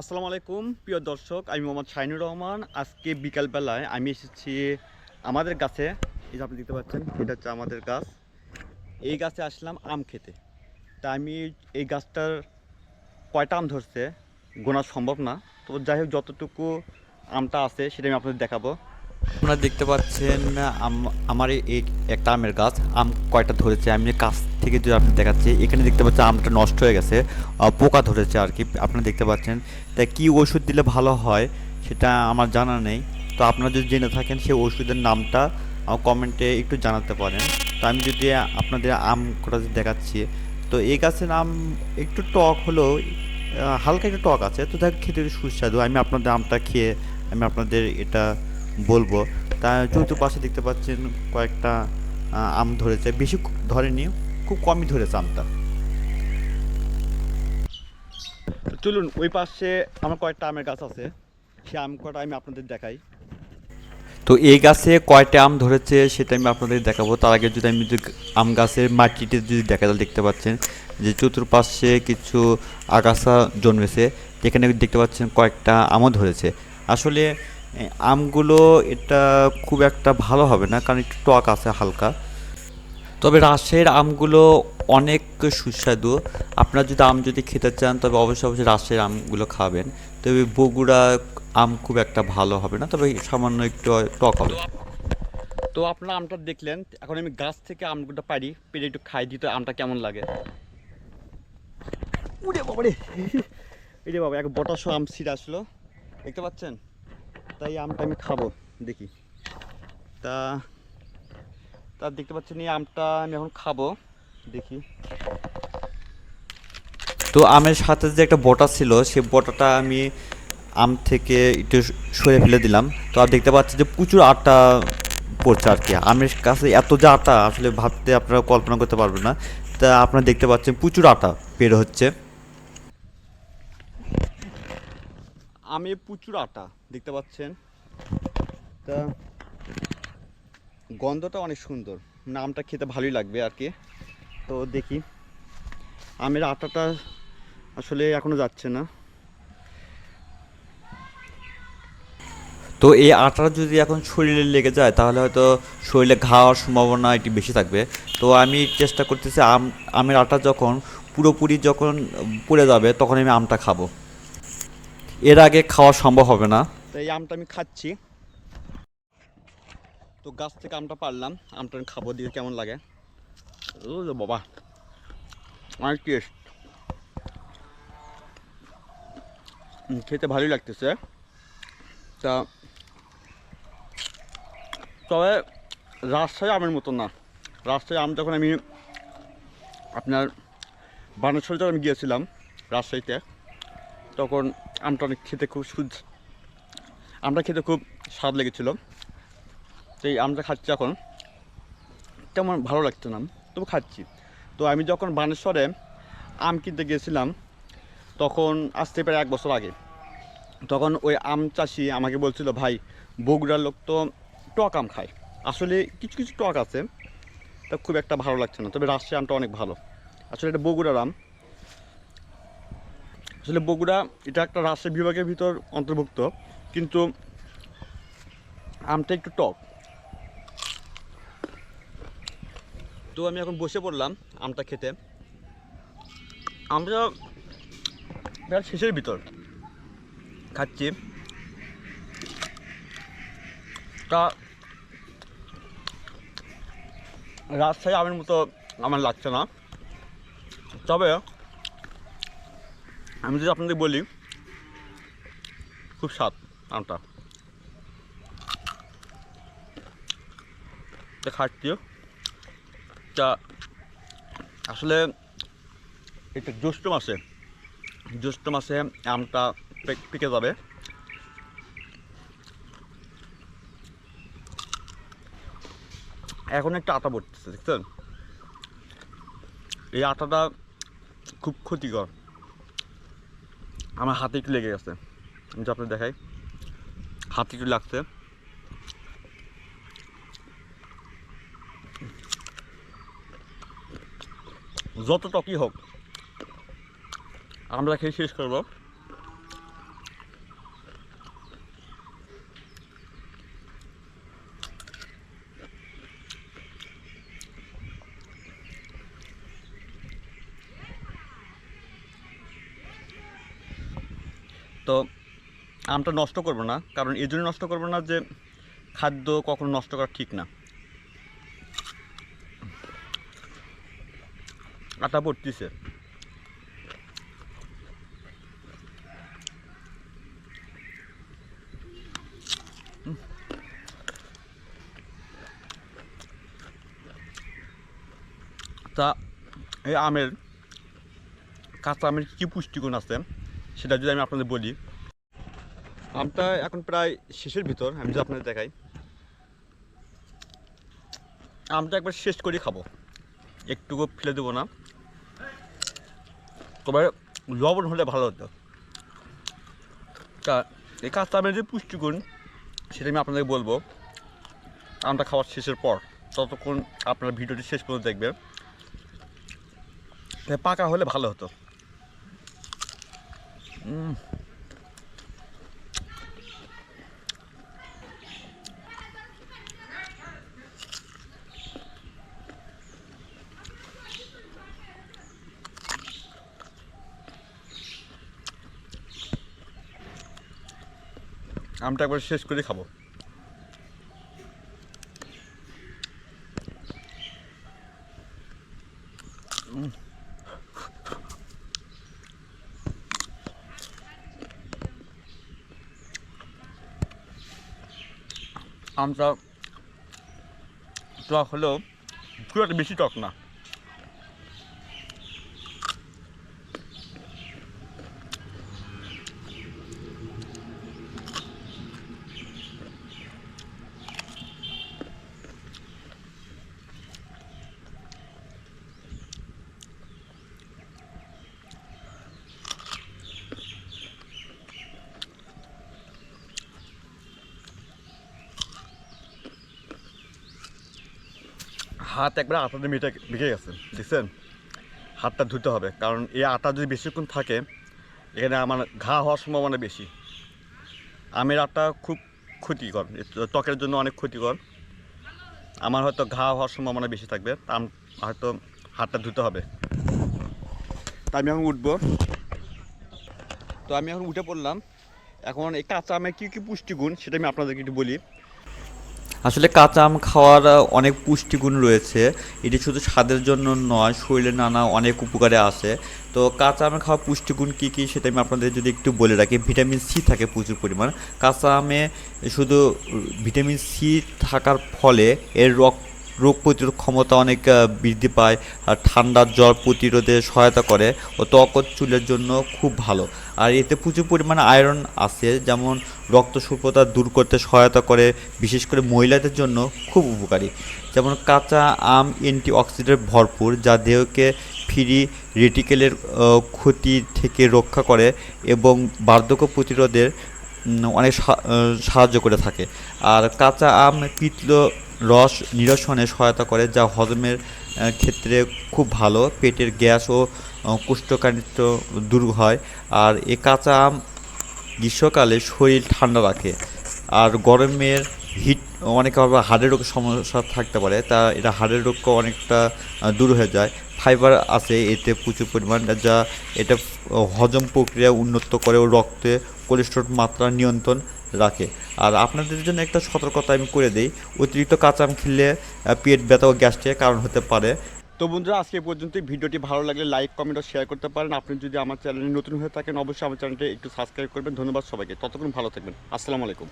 আসসালামু আলাইকুম, প্রিয় দর্শক, আমি মোহাম্মদ শাহিনুর রহমান। আজকে বিকালবেলায় আমি এসেছি আমাদের গাছে। এই যে আপনি দেখতে পাচ্ছেন, এটা হচ্ছে আমাদের গাছ। এই গাছে আসলাম আম খেতে। তা আমি এই গাছটার কয়টা আম ধরছে গোনা সম্ভব না। তো যাই হোক, যতটুকু আমটা আছে সেটা আমি আপনাদের দেখাবো। আপনারা দেখতে পাচ্ছেন আমার এই একটা আমের গাছ আম কয়টা ধরেছে আমি কাছ থেকে যদি আপনি দেখাচ্ছি এখানে দেখতে পাচ্ছেন আমটা নষ্ট হয়ে গেছে পোকা ধরেছে আর কি আপনারা দেখতে পাচ্ছেন। তাই কী ওষুধ দিলে ভালো হয় সেটা আমার জানা নেই। তো আপনারা যদি জেনে থাকেন সেই ওষুধের নামটা কমেন্টে একটু জানাতে পারেন। তো আমি যদি আপনাদের আম কটা দেখাচ্ছি তো এই গাছের আম একটু টক আহ, হালকা একটু টক আছে তো দেখ খেতে সুস্বাদু। আমি আপনাদের আমটা খেয়ে আমি আপনাদের এটা বলব। তা চতুর্থ পাশে দেখতে পাচ্ছেন কয়েকটা আম ধরেছে। বেশি ধরেনি, খুব কমই ধরেছে আমটা। চলুন, ওই পাশে আমার কয়েকটা আমের গাছ আছে। সেই আম কটা আমি আপনাদের দেখাই। তো এই গাছে কয়টা আম ধরেছে সেটা আমি আপনাদের দেখাবো। তার আগে যদি আমি আম গাছের মাটিতে যদি দেখা যায়, দেখতে পাচ্ছেন যে চতুর্পাশে কিছু আগাছা জন্মেছে। যেখানে দেখতে পাচ্ছেন কয়েকটা আমও ধরেছে। আসলে আমগুলো এটা খুব একটা ভালো হবে না, কারণ একটু টক আছে হালকা। তবে রাজশাহীর আমগুলো অনেক সুস্বাদু। আপনারা যদি আম যদি খেতে চান, তবে অবশ্যই অবশ্যই রাজশাহীর আমগুলো খাবেন। তবে বগুড়া আম খুব একটা ভালো হবে না, তবে সামান্য একটু টক হবে। তো আপনারা আমটা দেখলেন, এখন আমি গাছ থেকে আমগুলো পারি, পেরে একটু খাই, দিতে আমটা কেমন লাগে? বাবা রে বাবা, এক বটাশো আম ছিঁড়ে আসলো। দেখতে পাচ্ছেন? তাই আমটা আমি খাব, দেখি। তা তা দেখতে পাচ্ছেন এই আমটা আমি এখন খাব, দেখি। তো আমের সাথে যে একটা বটা ছিল, সে বটাটা আমি আম থেকে একটু সরে ফেলে দিলাম। তো আর দেখতে পাচ্ছি যে প্রচুর আটা পড়ছে আর কি। আমের কাছে এত যে আটা, আসলে ভাবতে আপনারা কল্পনা করতে পারবেন না। তা আপনারা দেখতে পাচ্ছেন প্রচুর আটা বের হচ্ছে। আমি প্রচুর আটা, দেখতে পাচ্ছেন? তা গন্ধটা অনেক সুন্দর, নামটা খেতে ভালোই লাগবে আর কি। তো দেখি, আমের আটাটা আসলে এখনও যাচ্ছে না। তো এই আটাটা যদি এখন শরীরে লেগে যায়, তাহলে হয়তো শরীরে ঘা হওয়ার সম্ভাবনা একটু বেশি থাকবে। তো আমি চেষ্টা করতেছি আম, আমের আটা যখন পুরোপুরি যখন পড়ে যাবে, তখন আমি আমটা খাব। এর আগে খাওয়া সম্ভব হবে না। তো এই আমটা আমি খাচ্ছি। তো গাছ থেকে আমটা পারলাম। আমটা আমি খাব দিয়ে কেমন লাগে। বাবা, অনেক টেস্ট খেতে ভালোই লাগতেছে। তা তবে রাজশাহী আমের মতো না। রাজশাহী আম যখন আমি আপনার বানেশ্বর যখন গিয়েছিলাম রাজশাহীতে, তখন আমটা অনেক খেতে খুব সুদ, আমটা খেতে খুব স্বাদ লেগেছিল। তো এই আমটা খাচ্ছি এখন। তেমন ভালো লাগতো না, তবু খাচ্ছি। তো আমি যখন বানেশ্বরে আম কিনতে গিয়েছিলাম, তখন আসতে প্রায় এক বছর আগে, তখন ওই আম চাষি আমাকে বলছিল, ভাই, বগুড়ার লোক তো টক আম খায়। আসলে কিছু কিছু টক আছে, তা খুব একটা ভালো লাগছে না, তবে রাজশাহী আমটা অনেক ভালো। আসলে এটা বগুড়ার আম। আসলে বগুড়া, এটা একটা রাজশাহী বিভাগের ভিতর অন্তর্ভুক্ত, কিন্তু আমটা একটু টক। তো আমি এখন বসে পড়লাম আমটা খেতে। আমরা প্রায় শেষের ভিতর খাচ্ছি। তা রাজশাহী আমের মতো আমার লাগছে না। তবে আমি যদি আপনাদের বলি, খুব স্বাদ আমটা। খাচ্ছি তা আসলে এটা জ্যৈষ্ঠ মাসে জ্যৈষ্ঠ মাসে আমটা পেকে যাবে। এখন একটা আটা পড়তেছে দেখছেন? এই আটাটা খুব ক্ষতিকর। আমার হাতে একটু লেগে গেছে। আমি আপনি দেখাই। হাতে একটু লাগছে। যত টকই হোক, আমরা খেয়ে শেষ করব। তো আমটা নষ্ট করব না, কারণ এই জন্য নষ্ট করব না যে খাদ্য কখনো নষ্ট করা ঠিক না। আটা পড়তিছে। তা এই আমের, কাঁচা আমের কী পুষ্টিগুণ আছে? সেটা যদি আমি আপনাদের বলি, আমটা এখন প্রায় শেষের ভিতর, আমি যদি আপনাদের দেখাই। আমটা একবার শেষ করে খাব। একটুকু ফেলে দেবো না। তবে লবণ হলে ভালো হতো। তা, এই কাঁচা আমের যে পুষ্টিগুণ, সেটা আমি আপনাদের বলব। আমটা খাওয়ার শেষের পর, ততক্ষণ আপনার ভিডিওটি শেষ পর্যন্ত দেখবেন। পাকা হলে ভালো হতো। আমটা একবার শেষ করে খাব। আমটা টক হলেও খুব একটা বেশি টক না। হাত একবার আটাতে মেটে বেঁকে গেছে, দেখছেন? হাতটা ধুতে হবে, কারণ এই আটা যদি বেশিক্ষণ থাকে, এখানে আমার ঘা হওয়ার সম্ভাবনা বেশি। আমের আটা খুব ক্ষতিকর ত্বকের জন্য অনেক ক্ষতিকর। আমার হয়তো ঘা হওয়ার সম্ভাবনা বেশি থাকবে তা আম- হয়তো হাতটা ধুতে হবে। তা আমি এখন উঠবো। তো আমি এখন উঠে পড়লাম। এখন এই কাঁচা আমের কী কী পুষ্টিগুণ, সেটা আমি আপনাদেরকে একটু বলি। আসলে কাঁচা আম খাওয়ার অনেক পুষ্টিগুণ রয়েছে। এটি শুধু স্বাদের জন্য নয়, শরীরে নানা অনেক উপকারে আসে। তো কাঁচা আমের খাওয়ার পুষ্টিগুণ কী কী সেটা আমি আপনাদের যদি একটু বলে রাখি। ভিটামিন সি থাকে প্রচুর পরিমাণ। কাঁচা আমে শুধু ভিটামিন সি থাকার ফলে এর রক রোগ প্রতিরোধ ক্ষমতা অনেক বৃদ্ধি পায়, আর ঠান্ডার জ্বর প্রতিরোধে সহায়তা করে, ও ত্বক চুলের জন্য খুব ভালো। আর এতে প্রচুর পরিমাণে আয়রন আছে, যেমন রক্ত স্বল্পতা দূর করতে সহায়তা করে, বিশেষ করে মহিলাদের জন্য খুব উপকারী। যেমন কাঁচা আম অ্যান্টিঅক্সিডেন্ট ভরপুর, যা দেহকে ফ্রি রেটিকেলের ক্ষতি থেকে রক্ষা করে এবং বার্ধক্য প্রতিরোধের অনেক সাহায্য করে থাকে। আর কাঁচা আম পিত্ত রস নিরসনে সহায়তা করে যা হজমের ক্ষেত্রে খুব ভালো। পেটের গ্যাস ও আহ, দূর হয়। আর এ কাঁচা আম গ্রীষ্মকালে শরীর ঠান্ডা রাখে। আর গরমের হিট অনেক আবার হাড়ের রোগের সমস্যা থাকতে পারে তা এটা হাড়ের রোগকে অনেকটা দূর হয়ে যায়। ফাইবার আছে এতে প্রচুর পরিমাণ যা এটা হজম প্রক্রিয়া উন্নত করে ও রক্তে কোলেস্ট্রল মাত্রা নিয়ন্ত্রণ রাখে। আর আপনাদের জন্য একটা সতর্কতা আমি করে দিই, অতিরিক্ত কাঁচা আম খেলে পেট ব্যথা ও গ্যাস্ট্রিকের কারণ হতে পারে। তো বন্ধুরা, আজকে পর্যন্ত ভিডিওটি ভালো লাগলে লাইক, কমেন্ট ও শেয়ার করতে পারেন। আপনি যদি আমার চ্যানেলে নতুন হয়ে থাকেন, অবশ্যই আমার চ্যানেলটি একটু সাবস্ক্রাইব করবেন। ধন্যবাদ সবাইকে। ততক্ষণ ভালো থাকবেন। আসসালামু আলাইকুম।